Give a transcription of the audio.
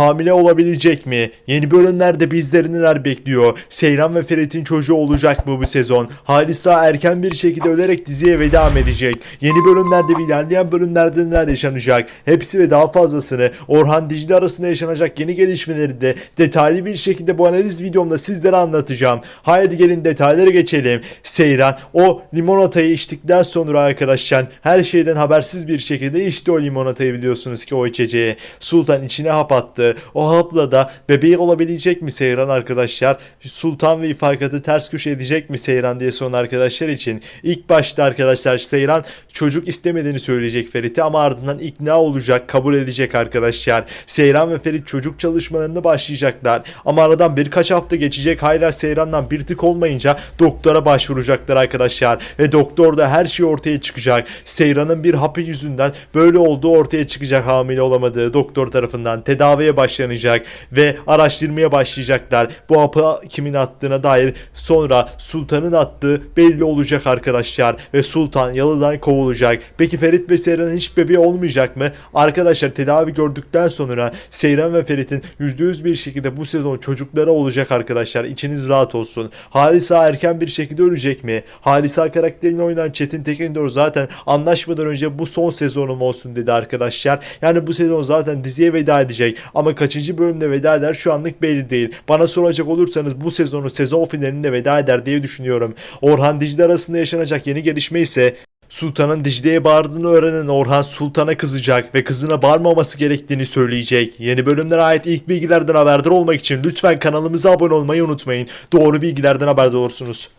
Hamile olabilecek mi? Yeni bölümlerde bizleri neler bekliyor? Seyran ve Ferit'in çocuğu olacak mı bu sezon? Halisa erken bir şekilde ölerek diziye veda mı edecek? Yeni bölümlerde ve ilerleyen bölümlerde neler yaşanacak? Hepsi ve daha fazlasını Orhan Dicle arasında yaşanacak yeni gelişmeleri de detaylı bir şekilde bu analiz videomda sizlere anlatacağım. Haydi gelin detaylara geçelim. Seyran o limonatayı içtikten sonra arkadaşlar her şeyden habersiz bir şekilde içti o limonatayı biliyorsunuz ki o içeceği. Sultan içine hap attı. O hapla da bebeği olabilecek mi Seyran arkadaşlar? Sultan ve ifakatı ters köşe edecek mi Seyran diye soran arkadaşlar için. İlk başta arkadaşlar Seyran çocuk istemediğini söyleyecek Ferit'e ama ardından ikna olacak, kabul edecek arkadaşlar. Seyran ve Ferit çocuk çalışmalarını başlayacaklar. Ama aradan birkaç hafta geçecek. Hala Seyran'dan bir tık olmayınca doktora başvuracaklar arkadaşlar. Ve doktor da her şey ortaya çıkacak. Seyran'ın bir hapı yüzünden böyle olduğu ortaya çıkacak hamile olamadığı doktor tarafından tedaviye başlanacak ve araştırmaya başlayacaklar. Bu hapı kimin attığına dair sonra Sultan'ın attığı belli olacak arkadaşlar ve Sultan yalıdan kovulacak. Peki Ferit ve Seyran'ın hiç bebeği olmayacak mı? Arkadaşlar tedavi gördükten sonra Seyran ve Ferit'in %100 bir şekilde bu sezon çocuklara olacak arkadaşlar. İçiniz rahat olsun. Halisa erken bir şekilde ölecek mi? Halisa karakterini oynayan Çetin Tekindor zaten anlaşmadan önce bu son sezonum olsun dedi arkadaşlar. Yani bu sezon zaten diziye veda edecek. Ama kaçıncı bölümde veda eder şu anlık belli değil. Bana soracak olursanız bu sezonu sezon finalinde veda eder diye düşünüyorum. Orhan Dicle arasında yaşanacak yeni gelişme ise Sultan'ın Dicle'ye bağırdığını öğrenen Orhan Sultan'a kızacak ve kızına bağırmaması gerektiğini söyleyecek. Yeni bölümlere ait ilk bilgilerden haberdar olmak için lütfen kanalımıza abone olmayı unutmayın. Doğru bilgilerden haberdar olursunuz.